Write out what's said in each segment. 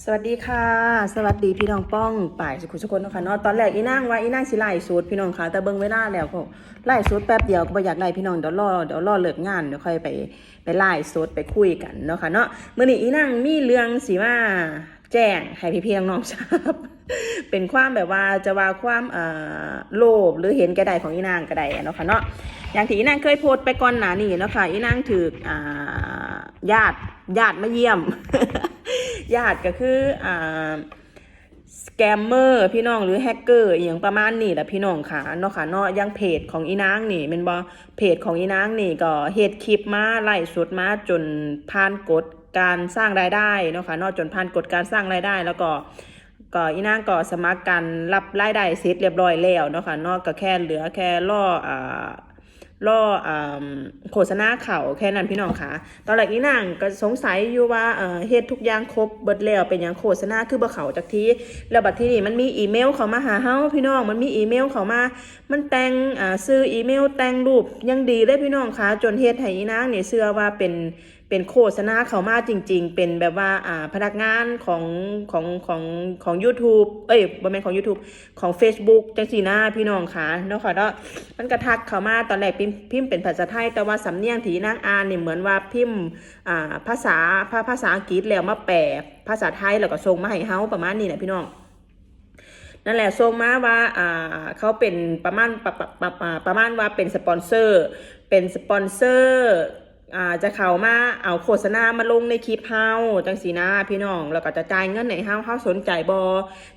สวัสดีค่ะ สวัสดีพี่น้องป้องป่ายสุขุสุคนนะคะเนาะตอนแรกอีนั่งว่าอีนั่งสิไล่สูตรพี่น้องค่ะแต่เบิ้งเวลาแล้วก็ไล่สูตรแป๊บเดียวก็บ่อยากไล่พี่น้องเดี๋ยวรอเดี๋ยวรอเลิกงานเดี๋ยวค่อยไปไปไล่สูตรไปคุยกันเนาะค่ะเนาะเมื่อนี้อีนั่งมีเรื่องสิว่าแจ้งให้พี่เพียงน้องทราบ เป็นความแบบว่าจะว่าความเอ่อโลภหรือเห็นแก่ใดของอีนางก็ไดเนาะค่ะเนาะอย่างที่อีนางเคยโพสต์ไปก่อนหน้านี้เนาะค่ะอีนางถืออ่าญาติญาติมาเยี่ยม ญาติก็คืออ่าสแกมเมอร์พี่น้องหรือแฮกเกอร์อย่างประมาณนี้แหละพี่น้องค่ะเนาะค่ะเนาะอยังเพจของอีนางนี่เป็นบ่เพจของอีนางนี่ก็เฮ็ดคลิปมาไล่สุดมาจนผ่านกฎการสร้างรายได้เนาะค่ะเนาะจนผ่านกฎการสร้างรายได้แล้วก็ ก็อีนางก็สมัครการรับรายได้เสร็จเรียบร้อยแล้วเนาะค่ะนาะก็แค่เหลือแค่รออ่าล่ออ่าโฆษณาเขาแค่นั้นพี่น้องค่ะ ตอนแรกนี่นางก็สงสัยอยู่ว่าเออเฮ็ดทุกอย่างครบเบิดแล้วเป็นอย่างโฆษณาคือบ่เขาจากทีแล้วบัดทีนี้มันมีอีเมลเข้ามาหาเฮาพี่น้องมันมีอีเมลเข้ามา มันแต่งอ่าซื้ออีเมลแต่งรูปยังดีเลยพี่น้องค่ะจนเฮ็ดให้อีนางนี่เชื่อว่าเป็น เป็นโฆษณาเขามาจริง ๆ เป็นแบบว่าอ่าพนักงานของของของของ u t u b e เอ้ยบ่แม่นของ YouTube ของ Facebook จังซี่นะพี่น้องค่ะเนาะค่ะเนาะมันกระทักเขามาตอนแรกพิมพ์พิมพ์เป็นภาษาไทย แต่ว่าสำเนียงที่นางอ่านนี่เหมือนว่าพิมพ์อ่าภาษาภาภาษาอังกฤษแล้วมาแปลภาษาไทยแล้วก็ส่งมาให้เฮาประมาณนี้แหละพี่น้องนั่นแหละส่งมาว่าอ่าเขาเป็นประมาณประประประประมาณว่าเป็นสปอนเซอร์ เป็นสปอนเซอร์ อ่าจะเข้ามาเอาโฆษณามาลงในคลิปเฮาจังสีนะพี่น้องแล้วก็จะจ่ายเงินให้เฮาเฮาสนใจบอ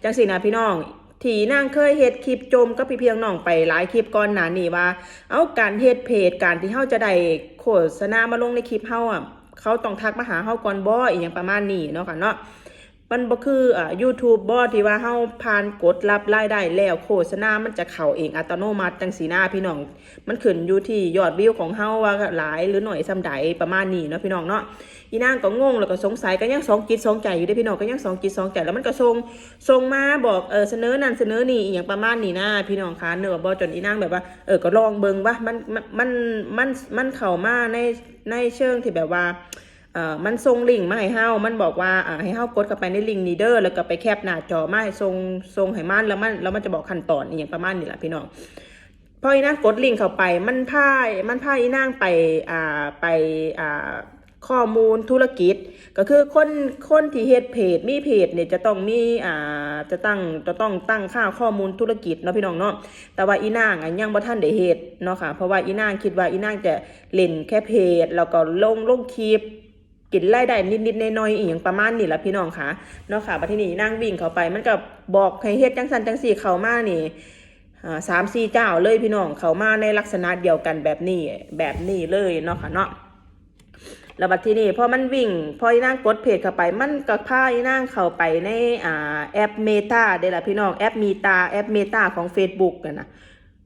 จังสีนะพี่น้องที่นางเคยเฮ็ดคลิปจมก็พี่เพียงน้องไปหลายคลิปก่อนหน้านี้ว่า เอาการเฮ็ดเพจการที่เฮาจะได้โฆษณามาลงในคลิปเฮาอะเขาต้องทักมาหาเฮาก่อนบออีหยังประมาณนี้เนาะค่ะเนาะ มันบ่คืออ่า YouTube บ่ที่ว่าเฮาผ่านกดรับรายได้แล้วโฆษณา มันจะเข้าเองอัตโนมัติจังสีหน้าพี่น้อง มันขึ้นอยู่ที่ยอดวิวของเฮาว่าหลายหรือหน่อยซำใดประมาณนี้เนาะพี่น้องเนาะอีนางก็งงแล้วก็สงสัยก็ยังสองจิตสองใจอยู่เด้พี่น้องก็ยังสองจิตสองใจแล้วมันก็ส่งส่งมาบอกเออเสนอนั่นเสนอนี่อหย่างประมาณนี้นะพี่น้องคะเนื้อบ่จนอีนางแบบว่าเออก็ลองเบิ่งว่ามันมันมันมันมันเข้ามาในในเชิงที่แบบว่า เอ่อมันส่งลิงก์มาให้เฮามันบอกว่าอ่าให้เฮากดเข้าไปในลิงก์นี้เด้อแล้วก็ไปแคปหน้าจอมาให้ส่งส่งให้มันแล้วมันแล้วมันจะบอกขั้นตอนอย่างประมาณนี้แหละพี่น้องพออีนางกดลิงก์เข้าไปมันพายมันพายอีนางไปอ่าไปอ่าข้อมูลธุรกิจ ก็คือคนคนที่เฮ็ดเพจมีเพจเนี่ยจะต้องมีอ่าจะตั้งจะต้องตั้งค่าข้อมูลธุรกิจเนาะพี่น้องเนาะแต่ว่าอีนางอะยังบ่ทันได้เฮ็ดเนาะค่ะเพราะว่าอีนางคิดว่าอีนางจะเล่นแค่เพจ แล้วก็ลงลงคลิป กินรายได้นิดๆน้อยๆอีกอย่างประมาณนี้แหละพี่น้องค่ะเนาะค่ะบัดทีนี้นั่งวิ่งเข้าไปมันก็บอกให้เฮ็ดจังสันจังสี่เข้ามานี่อ่าสามสี่เจ้าเลยพี่น้องเข้ามาในลักษณะเดียวกันแบบนี้แบบนี้เลยเนาะค่ะเนาะแล้วบัดทีนี้พอมันวิ่งพออีนางกดเพจเข้าไปมันก็พาอีนางเข้าไปในอ่าแอปเมตาเด้ละพี่น้องแอปมีตาแอปเมตาของ Facebook กันนะ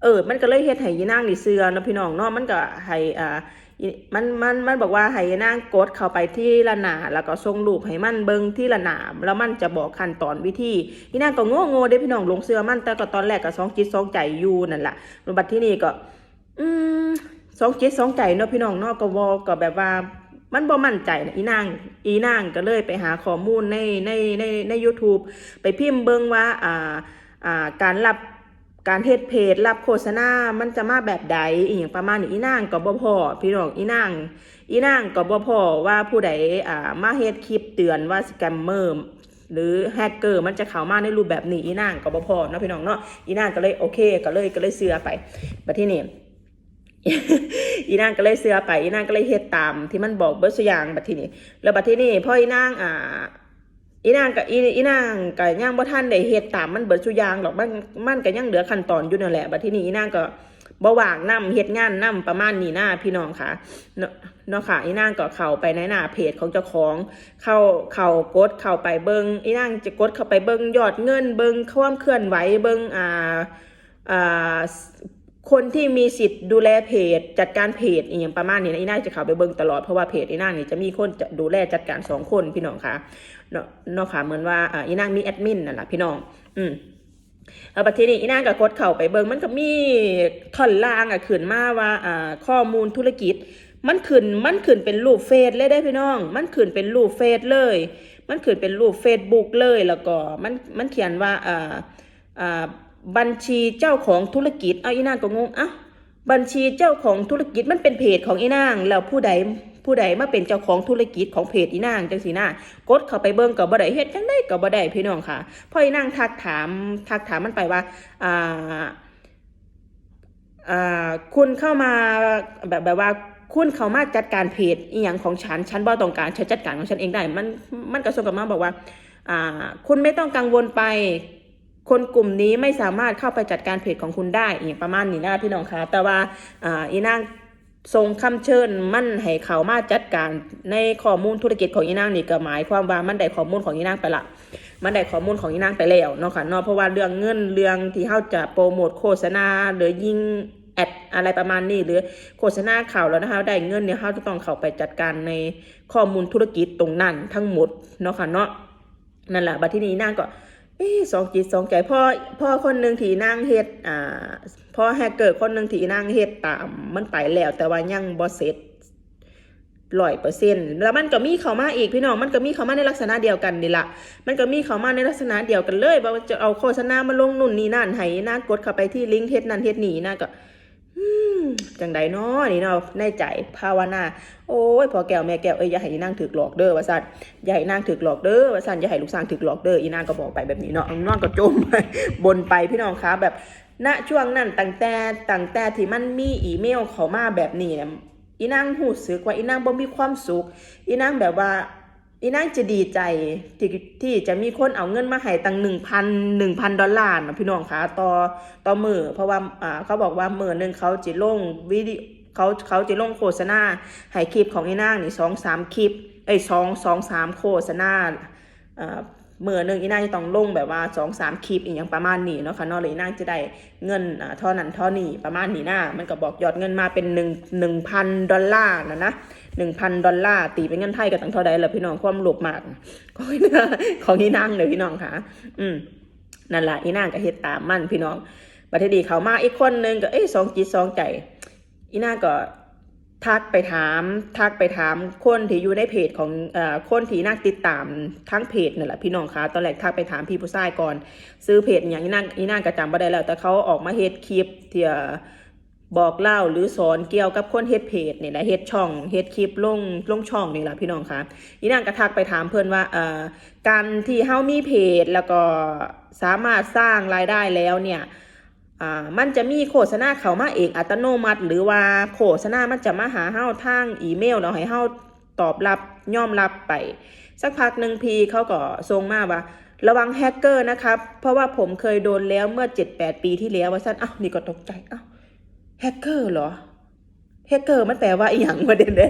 เออ มันก็เลยเฮ็ดให้อีนางนี่เสือนะพี่น้องเนาะมันก็ให้อ่า มันมันมันบอกว่าให้นางกดเข้าไปที่ละหนาแล้วก็ส่งรูปให้มันเบิงที่ละหนาแล้วมันจะบอกขั้นตอนวิธีอีนางก็โง่โง่เด้พี่น้องลงเสือมันแต่ก็ตอนแรกก็สองจิตสองใจอยู่นั่นแหละรบัดที่นี่ก็ อืมสองจิตสองใจเนาะพี่น้องเนาะก็วอก็แบบว่ามันบ่มั่นใจนะอีนางอีนางก็เลยไปหาข้อมูลในในในใน YouTube ไปพิมพ์เบิงว่าอ่าอ่าการรับ การเฮ็ดเพจรับโฆษณา มันจะมาแบบใดอีหยังประมาณนี้อีนางก็บ่พอพี่น้องอีนางอีนางก็บ่พอว่าผู้ใดอ่ามาเฮ็ดคลิปเตือนว่าสแกมเมอร์หรือแฮกเกอร์มันจะเข้ามาในรูปแบบนี้อีนางก็บ่พอเนาะพี่น้องเนาะอีนางก็เลยโอเคก็เลยก็เลยเสือไปบัดที่นี้อีนางก็เลยเสือไปอีนางก็เลยเฮ็ดตาม ที่มันบอกเบิดซุอย่างบัดที่นี้แล้วบัดที่นี้พออีนางอ่า อีนางกับอีอีนางกับย่างบ่ท่านได้เฮ็ดตามมันเบิดสุยางหรอกมันมันก็ยังเหลือขั้นตอนอยู่นั่นแหละบัดทีนี้อีนางก็บ่ว่างนํเฮ็ดงานนํประมาณนี้หนะพี่น้องค่ะเนาะเนาะค่ะอีนางก็เข้าไปในหน้าเพจของเจ้าของ เข้าเข้ากดเข้าไปเบิงอีนางจะกดเข้าไปเบิงยอดเงินเบิงความเคลื่อนไหวเบิงอ่าอ่า คนที่มีสิทธิ์ดูแลเพจ จัดการเพจอีอย่างประมาณนี้นะอีน่าจะเข้าไปเบิงตลอดเพราะว่าเพจอีน่านี่จะมีคนจะดูแลจัดการสองคนพี่น้องค่ะเนาะเนาะค่ะเหมือนว่าอีน่ามีแอดมินนั่นแหละพี่น้อง อืมเอาบัดทีนี้อีน่างก็กดเข้าไปเบิ่งมันก็มีท่อนล่างอะขึ้นมาว่าอ่าข้อมูลธุรกิจ มันขึ้นมันขึ้นเป็นรูปเฟซเลยได้พี่น้อง มันขึ้นเป็นรูปเฟซเลย มันขึ้นเป็นรูป Facebook เลยแล้วก็มันมันเขียนว่าอ่าอ่า บัญชีเจ้าของธุรกิจเอาอีนางก็งงอะบัญชีเจ้าของธุรกิจมันเป็นเพจของอีนางแล้วผู้ใดผู้ใดมาเป็นเจ้าของธุรกิจของเพจอีนางจังสีหน้ากดเข้าไปเบิ่งก็บ่ได้เฮ็ดจังได้ก็บ่ได้พี่น้องค่ะพออีนางทักถามทักถามมันไปว่าอ่าอ่าคุณเข้ามาแบบแบบว่าคุณเข้ามาจัดการเพจอีหยังของฉันฉันบ่ต้องการฉันจัดการของฉันเองได้ มันมันกระทรวงกับมาบอกว่าอ่า คุณไม่ต้องกังวลไป คนกลุ่มนี้ไม่สามารถเข้าไปจัดการเพจของคุณได้อหย่างประมาณนี้นะพี่น้องคะแต่ว่าอ่าอีนางทรงคำเชิญมั่นให้เขามาจัดการในข้อมูลธุรกิจของอีนางนี่ก็หมายความว่ามันได้ข้อมูลของอีนางไปละมันได้ข้อมูลของอีนางไปแล้วเนาะค่ะเนาะเพราะว่าเรื่องเงินเรื่องที่เขาจะโปรโมทโฆษณาหรือยิงแอดอะไรประมาณนี้หรือโฆษณาข่าวแล้วนะคะได้เงินเนี่ยเขาจะต้องเข้าไปจัดการในข้อมูลธุรกิจตรงนั้นทั้งหมดเนาะค่ะเนาะนั่นแหละบัดที่นี้นางก็ เอ๊สองจิตสองใจพ่อพ่อคนหนึ่งที่นางเฮ็ดอ่าพ่อแฮกเกอร์คนหนึ่งที่นางเฮ็ดตามมันไปแล้ว แต่ว่ายังบ่เสร็จร้อยเปอร์เซ็นต์แล้วมันก็มีเข้ามาอีกพี่น้องมันก็มีเข้ามาในลักษณะเดียวกันนี่ละมันก็มีเข้ามาในลักษณะเดียวกันเลยว่าจะเอาโฆษณามาลงนู่นนี่นั่นให้นะกดเข้าไปที่ลิงก์เฮ็ดนั่นเฮ็ดนี่นะก็ จังใดเนาะนี่เนาะในใจภาวนา โอ้ยพอแก้วแม่แก้วเอ้ยอย่าให้นางถึกหลอกเด้อว่าซั่นอย่าให้นางถึกหลอกเด้อว่าซั่นอย่าให้ลูกสร้างถึกหลอกเด้ออีนางก็บอกไปแบบนี้เนาะนอนก็จมบนไปพี่น้องคะแบบณช่วงนั้นตั้งแต่ตั้งแต่ที่มันมีอีเมลเขามาแบบนี้เนี่ยอีนางหูสึกว่าอีนางบ่มีความสุข อีนางแบบว่า อีนางจะดีใจที่ที่จะมีคนเอาเงินมาให้ตั้งหนึ่งพันหนึ่งพันดอลลาร์นะพี่น้องคะต่อต่อมือเพราะว่าอ่าเขาบอกว่ามือหนึ่งเขาจะลงวิดีเขาเขาจะลงโฆษณาให้คลิปของอีนางนี่สองสามคลิปไอ้สองสองสามโฆษณาอ่า เมื่อหนึ่งอีนางจะต้องลงแบบว่าสองสามคลิปอีกอย่างประมาณนี้เนาะค่ะนอกเลยอีนางจะได้เงินอ่าท่านั้นท่านี้ประมาณนี้นะมันก็บอกยอดเงินมาเป็นหนึ่งหนึ่งพันดอลลาร์นะนะหนึ่งพันดอลลาร์ตีเป็นเงินไทยก็ตั้งเท่าใดแล้วพี่น้องความหลบมากของอีนางของอีนางเลยพี่น้องค่ะ อืมนั่นแหละอีนางก็เฮ็ดตามมันพี่น้องประเทศดีเขามาอีกคนนึงก็เอ้ยสองจิตสองใจอีนางก็ ทักไปถาม ทักไปถามคนที่อยู่ในเพจของเอ่อคนที่นางติดตามทั้งเพจนั่นแหละพี่น้องคะตอนแรกทักไปถามพี่ผู้ชายก่อน ซื้อเพจอย่างอีนางอีนางก็จำบ่ได้แล้ว แต่เขาออกมาเฮ็ดคลิปที่บอกเล่าหรือสอนเกี่ยวกับคนเฮ็ดเพจนี่แหละเฮ็ดช่องเฮ็ดคลิปลงลงช่องนี่แหละพี่น้องคะอีนางกระทักไปถามเพื่อนว่าเอ่อการที่เฮามีเพจแล้วก็สามารถสร้างรายได้แล้วเนี่ย อ่ามันจะมีโฆษณาเข้ามาเองอัตโนมัติ หรือว่าโฆษณามันจะมาหาเฮาทางอีเมลแล้วให้เฮาตอบรับยอมรับไป สักพักหนึ่งพีเขาก็ส่งมาว่าระวังแฮกเกอร์นะครับ เพราะว่าผมเคยโดนแล้วเมื่อ 7-8 ปีที่แล้วว่าซั่นอ้าวนี่ก็ตกใจอ้าวแฮกเกอร์เหรอแฮกเกอร์มันแปลว่าอีหยังประเด็นเด้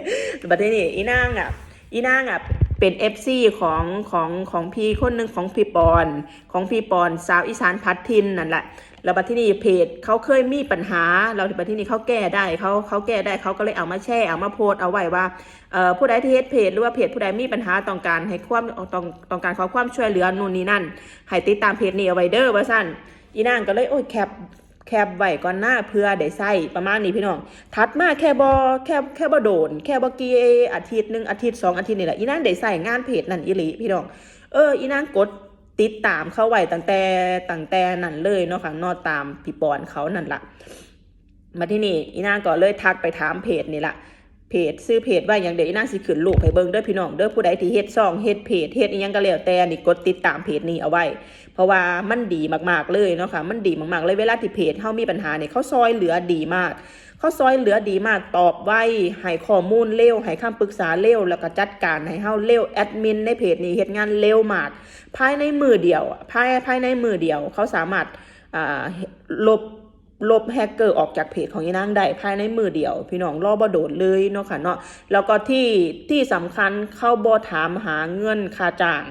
ประเด็นนี้อีนางอะอีนางอะเป็นเอฟซีของของของพี่คนหนึ่งของพี่ปอน ของพี่ปอนสาวอีสานพัดทินนั่นแหละ แล้วบัดที่นี่เพจเขาเคยมีปัญหา เราบัดที่นี่เขาแก้ได้เขาเขาแก้ได้เขาก็เลยเอามาแช่เอามาโพสเอาไว้ว่าผู้ใดที่เฮ็ดเพจหรือว่าเพจผู้ใดมีปัญหาต้องการให้ความต้องต้องการขอความช่วยเหลือนู่นนี่นั่นให้ติดตามเพจนี้เอาไว้เด้อว่าสั้นอีนางก็เลยโอ้ยแคปแคบไว้ก่อนหน้าเพื่อได้ใส่ประมาณนี้พี่น้องถัดมาแค่บอแค่แค่บอโดน แค่บอกีอาทิตย์หนึ่งอาทิตย์สองอาทิตย์นี่แหละอีนางได้ใส่งานเพจนั่นอีหลีพี่น้อง เอออีนางกด ติดตามเขาไว้ตั้งแต่ตั้งแต่นั่นเลยเนาะค่ะนอตามพี่ปอนเขานั่นละมาที่นี่อีนางก็เลยทักไปถามเพจนี่ละเพจซื้อเพจว่าอย่างเดียวอีนางสิขึ้นลูกให้เบิ่งเด้อพี่น้องเด้อผู้ใดที่เฮ็ดซ่องเฮ็ดเพจเฮ็ดอีหยังก็แล้วแต่นี่กดติดตามเพจนี้เอาไว้ เพราะว่ามันดีมากๆเลยเนาะค่ะมันดีมากๆเลยเวลาที่เพจเฮามีปัญหาเนี่ยเขาซอยเหลือดีมาก เขาซอยเหลือดีมากตอบไวให้ข้อมูลเร็วให้คำปรึกษาเร็วแล้วก็จัดการให้เฮาเร็วแอดมินในเพจนี้เฮ็ดงานเร็วมาก ภายในมือเดียวภายภายในมือเดียว เขาสามารถลบลบแฮกเกอร์ออกจากเพจของยีนางได้ภายในมือเดียว พี่น้องรอบ่โดดเลยเนาะค่ะเนาะแล้วก็ที่ที่สำคัญเข้าบ่ถามหาเงินค่าจ้าง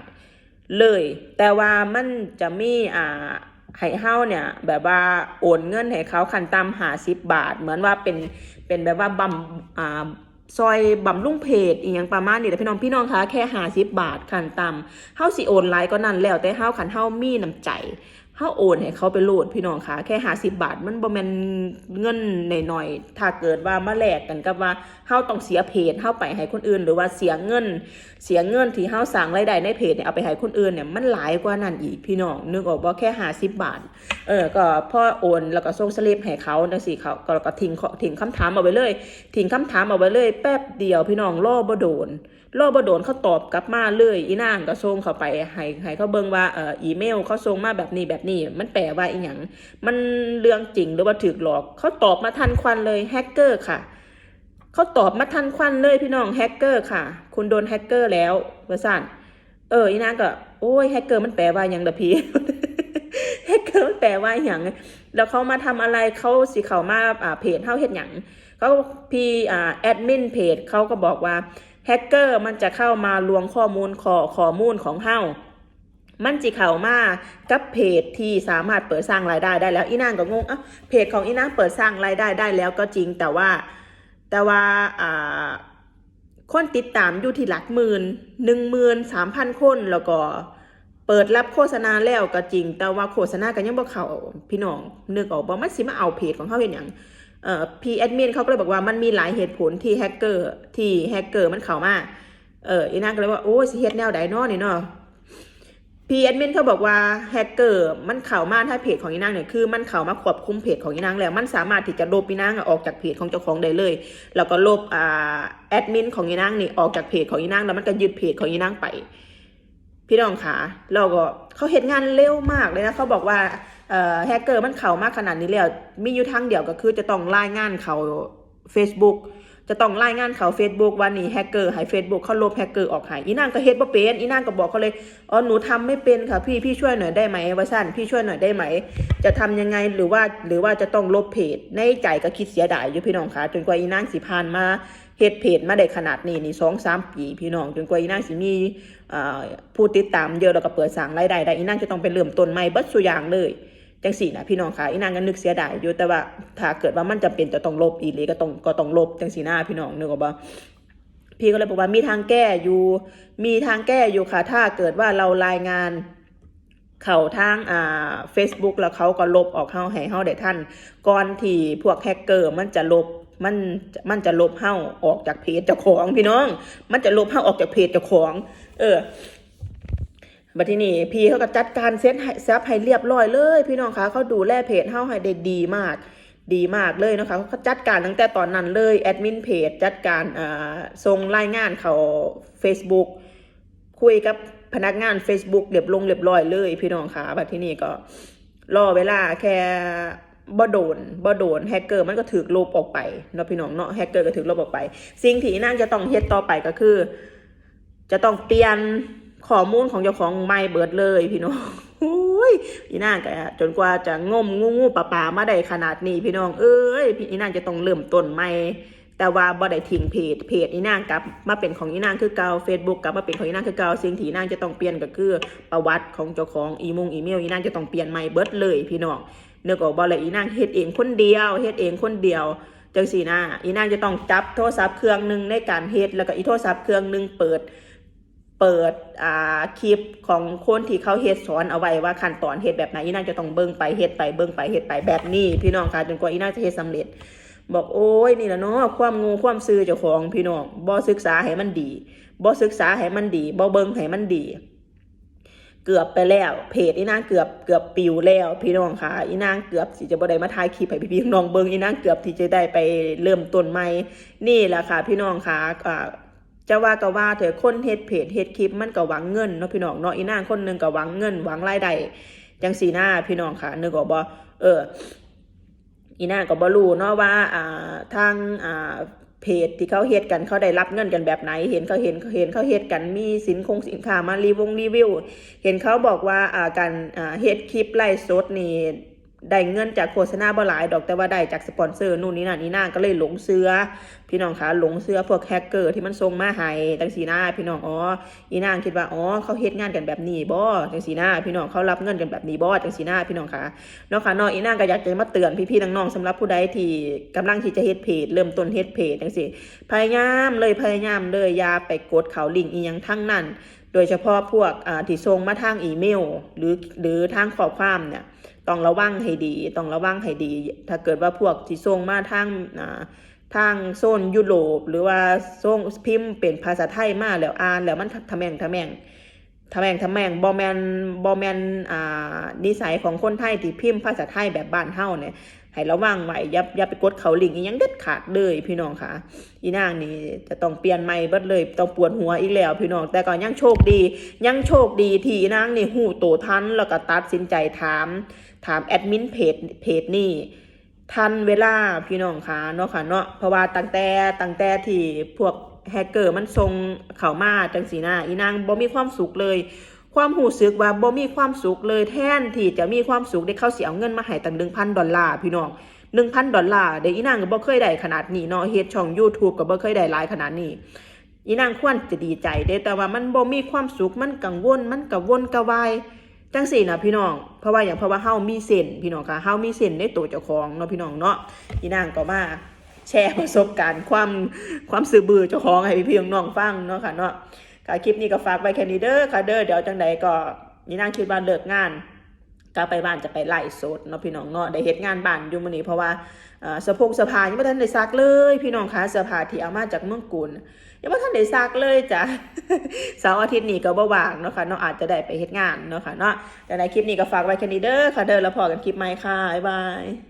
เลย แต่ว่ามันจะมีอ่า ให้เฮาเนี่ยแบบว่าโอนเงินให้เขาคันตามหาสิบบาท เหมือนว่าเป็นเป็นแบบว่าบำอ่าซอยบำรุงเพจอีกอย่างประมาณนี้แต่พี่น้องพี่น้องคะแค่หาสิบบาทคันตามเฮาสิโอนไลน์ก็นั่นแล้วแต่เฮาคันเฮามีน้ำใจ เฮาโอนให้เขาไปโหลดพี่น้องค่ะแค่50บาท มันบ่แม่นเงินหน่อยๆถ้าเกิดว่ามาแลกกันกับว่าเฮาต้องเสียเพจเฮาไปให้คนอื่น หรือว่าเสียเงิน เสียเงินที่เฮาสร้างรายได้ในเพจเนี่ยเอาไปให้คนอื่นเนี่ยมันหลายกว่านั้นอีกพี่น้องนึกออกบ่แค่50บาทเออก็พ่อโอนแล้วก็ส่งสลิปให้เขาจังซี่เขาก็ก็ทิ้งทิ้งคำถามเอาไว้เลย ทิ้งคำถามเอาไว้เลย แป๊บเดียวพี่น้องรอบ่โดน รอบโดนเขาตอบกลับมาเลยอีนางก็ส่งเขาไปให้ให้เขาเบิ่งว่าเอ่ออีเมลเขาส่งมาแบบนี้แบบนี้มันแปลว่าอีหยังมันเรื่องจริงหรือว่าถูกหลอกเขาตอบมาทันควันเลยแฮกเกอร์ค่ะเขาตอบมาทันควันเลยพี่น้องแฮกเกอร์ค่ะ คุณโดนแฮกเกอร์แล้วเว่าซั่นเอออีนางก็โอ้ยแฮกเกอร์มันแปลว่าหยังละพี่แฮกเกอร์มันแปลว่าหยังแล้วเขามาทำอะไรเขาสิเขามาอ่าเพจเฮาเฮ็ดหยังเขาพี่อ่าแอดมินเพจเขาก็บอกว่า แฮกเกอร์มันจะเข้ามาลวงข้อมูลขอข้อมูลของเฮามันจิเข้ามากับเพจที่สามารถเปิดสร้างรายได้ได้แล้วอีนางก็งงอะเพจของอีนางเปิดสร้างรายได้ได้แล้วก็จริงแต่ว่าแต่ว่าอ่าคนติดตามอยู่ที่หลักหมื่นหนึ่งหมื่นสามพันคนแล้วก็เปิดรับโฆษณาแล้วก็จริง แต่ว่าโฆษณาก็ยังบ่เข้าพี่น้องนึกออกบ่มันสิมาเอาเพจของเขาเห็นหยัง พีแอดมินเขาก็เลยบอกว่ามันมีหลายเหตุผลที่แฮกเกอร์ที่แฮกเกอร์มันเข้ามาเอออีนางก็เลยว่าโอ้สิเฮ็ดแนวใดนาะนี่เนาะพีแอดมินเขาบอกว่าแฮกเกอร์มันเข้ามาถ้าเพจของอีนางเนี่ยคือมันเข้ามาควบคุมเพจของอีนางแล้วมันสามารถที่จะลบอีนางออกจากเพจของเจ้าของได้เลย แล้วก็ลบอ่าแอดมินของอีนางนี่ออกจากเพจของอีนางแล้วมันก็ยึดเพจของอีนางไป พี่น้องคะเราก็เขาเห็นงานเร็วมากเลยนะเขาบอกว่า แฮกเกอร์มันเข้ามาขนาดนี้แล้ว มีอยู่ทางเดียวก็คือจะต้องรายงานเขา Facebook จะต้องรายงานเขา Facebook ว่านี่แฮกเกอร์ให้ Facebook เขาลบแฮกเกอร์ออกให้อีนางก็เฮ็ดบ่เป็นอีนางก็บอกเขาเลยอ๋อหนูทำไม่เป็นค่ะพี่พี่ช่วยหน่อยได้ไหมว่าสั้นพี่ช่วยหน่อยได้ไหม จะทำยังไงหรือว่าหรือว่าจะต้องลบเพจในใจก็คิดเสียดายอยู่พี่น้องคะจนกว่าอีนางสิผ่านมาเฮ็ดเพจมาได้ขนาดนี้นี่สองสามปีพี่น้องจนกว่าอีนางสิมีผู้ติดตามเยอะแล้วก็เปิดสร้างรายได้ได้อีนางจะต้องไปเริ่มต้นใหม่เบิดสุอย่างเลย จังสี่นะพี่น้องค่ะอีนางก็นึกเสียดายอยู่แต่ว่าถ้าเกิดว่ามันจำเป็นจะต้องลบอีหลีก็ต้องก็ต้องลบจังสี่หน้าพี่น้องนึกออกปะพี่ก็เลยบอกว่ามีทางแก้อยู่ มีทางแก้อยู่ค่ะ ถ้าเกิดว่าเรารายงานเขาทางอ่า Facebook แล้วเขาก็ลบออกเฮาให้เฮาได้ทันก่อนที่พวกแฮกเกอร์มันจะลบมันมันจะลบเฮาออกจากเพจเจ้าของพี่น้อง มันจะลบเฮาออกจากเพจเจ้าของ เออ บัดทีนี้พี่เขาก็จัดการเซตให้ซับให้เรียบร้อยเลย พี่น้องคะเขาดูแลเพจเฮาให้ได้ดีมาก ดีมากเลยนะคะเขาจัดการตั้งแต่ตอนนั้นเลยแอดมินเพจจัดการอ่าส่งรายงานเขา Facebook คุยกับพนักงาน Facebook เรียบลงเรียบร้อยเลย พี่น้องคะบัดทีนี้ก็รอเวลาแค่บ่โดนบ่โดนแฮกเกอร์มันก็ถือลบออกไปเนาะพี่น้องเนาะแฮกเกอร์ก็ถือลบออกไป สิ่งที่นางจะต้องเฮ็ดต่อไปก็คือ จะต้องเปลี่ยน ข้อมูลของเจ้าของไม่เบิดเลยพี่น้องโอ้ยอีนางก็จนกว่าจะงมงูงูปลาปลามาได้ขนาดนี้พี่น้องเอ้ยพี่อีนางจะต้องเริ่มต้นใหม่แต่ว่าบ่ได้ทิ้งเพจเพจอีนางกลับมาเป็นของอีนางคือเก่า Facebook กลับมาเป็นของอีนางคือเก่าสิ่งที่อีนางจะต้องเปลี่ยนก็คือประวัติของเจ้าของอีมงอีเมลอีนางจะต้องเปลี่ยนใหม่เบิดเลยพี่น้องนึกออกบ่เลยอีนางเฮ็ดเองคนเดียวเฮ็ดเองคนเดียวจังสีนะอีนางจะต้องจับโทรศัพท์เครื่องหนึ่งในการเฮ็ดแล้วก็อีโทรศัพท์เครื่องหนึ่งเปิด เปิดอ่าคลิปของคนที่เขาเฮ็ดสอนเอาไว้ว่าขั้นตอนเฮ็ดแบบไหนอีนางจะต้องเบิ่งไปเฮ็ดไปเบิ่งไปเฮ็ดไปแบบนี้ พี่น้องค่ะจนกว่าอีนางจะเฮ็ดสำเร็จ บอกโอ้ยนี่แหละเนาะความงูความซื่อเจ้าของพี่น้องบ่ศึกษาให้มันดีบ่ศึกษาให้มันดีบ่เบิ่งให้มันดีเกือบไปแล้ว เพจอีนางเกือบเกือบปิวแล้ว พี่น้องค่ะอีนางเกือบสิจะบ่ได้มาถ่ายคลิปให้พี่ๆน้องเบิ่งอีนางเกือบที่จะได้ไปเริ่มต้นใหม่นี่แหละค่ะ พี่น้องค่ะอ่า จะว่าก็ว่าเถอะคนเฮ็ดเพจเฮ็ดคลิปมันก็หวังเงินเนาะพี่น้องเนาะอีนางคนหนึงก็หวังเงินหวังรายได้จังสีหน้าพี่น้องค่ะนึกออกบ่เอออีนางก็บ่รู้เนาะว่าอ่าทางอ่าเพจที่เขาเฮ็ดกันเขาได้รับเงินกันแบบไหน เห็นเขาเห็นเขาเห็นเขาเฮ็ดกันมีสินคงสินค้ามารีวงรีวิว เห็นเขาบอกว่าอ่าการอ่าเฮ็ดคลิปไลฟ์สดนี่ ได้เงินจากโฆษณาบ่หลายดอกแต่ว่าได้จากสปอนเซอร์นู่นนี่นั่นอีนางก็เลยหลงเสือพี่น้องคะหลงเสือพวกแฮกเกอร์ที่มันส่งมาให้จังสีหน้าพี่น้องอ๋ออีนางคิดว่าอ๋อเขาเฮ็ดงานกันแบบนี้บ่จังสีหน้าพี่น้องเขารับเงินกันแบบนี้บ่จังสีหน้าพี่น้องคะเนาะค่ะเนาะอีนางก็อยากจะมาเตือนพี่ๆน้องๆสำหรับผู้ใดที่กำลังที่จะเฮ็ดเพจเริ่มต้นเฮ็ดเพจจังซี่พยายามเลยพยายามเลยอย่าไปกดเขาลิงก์อีหยังทั้งนั้น โดยเฉพาะพวกที่ส่งมาทางอีเมล หรือหรือทางข้อความเนี่ย ต้องระวังให้ดี ต้องระวังให้ดี ถ้าเกิดว่าพวกที่ส่งมาทางทางโซนยุโรป หรือว่าส่งพิมพ์เป็นภาษาไทยมาแล้วอ่านแล้วมันทะแมงทะแมงทะแมงทะแมงบอแมนบอแมนอ่านิสัยของคนไทยที่พิมพ์ภาษาไทยแบบบ้านเฮาเนี่ยให้ระวังไว้อย่าอย่าไปกดเขาลิงอิหยังเด็ดขาดเลยพี่น้องค่ะ อีนางนี่จะต้องเปลี่ยนใหม่เบิดเลยต้องปวดหัวอีกแล้วพี่น้อง แต่ก็ยังโชคดี ยังโชคดีที่อีนางนี่หูโตทันแล้วก็ตัดสินใจถาม ถามแอดมินเพจเพจนี่ทันเวลาพี่น้องค่ะเนาะค่ะเนาะเพราะว่าตั้งแต่ตั้งแต่ที่พวกแฮกเกอร์มันส่งเข้ามาจังสีนะอีนางบ่มีความสุขเลย ความหูสึกว่าบ่มีความสุขเลยแทนที่จะมีความสุขได้เข้าเสิเอาเงินมาให้ตั้ง1,000ดอลลาร์พี่น้อง1,000ดอลลาร์เด้อีนางก็บ่เคยได้ขนาดนี้เนาะเฮ็ดช่อง YouTube ก็บ่เคยได้หลายขนาดนี้อีนางควรจะดีใจเด้แต่ว่ามันบ่มีความสุขมันกังวลมันกระวนกระวาย จังสี่นะพี่น้อง เพราะว่าอย่างเพราะว่าเฮามีเส้นพี่น้องค่ะเฮามีเส้นในตัวเจ้าของเนาะพี่น้องเนาะอีนางก็มาแชร์ประสบการณ์ความความสื่อบือเจ้าของให้พี่น้องฟังเนาะค่ะเนาะค่ะคลิปนี้ก็ฝากไว้แค่นี้เด้อค่ะเด้อเดี๋ยวจังใดก็อีนางคิดว่าเลิกงานก็ไปบ้านจะไปไล่สดเนาะพี่น้องเนาะได้เฮ็ดงานบ้านอยู่มื้อนี้เพราะว่าอ่อสะโพกสะพายยังบ่ทันได้ซักเลย พี่น้องคะเสื้อผ้าที่เอามาจากเมืองกุน ยังไม่ทันได้ซักเลยจ้ะเสาร์อาทิตย์นี้ก็บ่ว่างเนาะค่ะเนาะอาจจะได้ไปเฮ็ดงานเนาะค่ะเนาะแต่ในคลิปนี้ก็ฝากไว้แค่นี้เด้อค่ะเด้อแล้วพอกันคลิปใหม่ค่ะบ๊ายบาย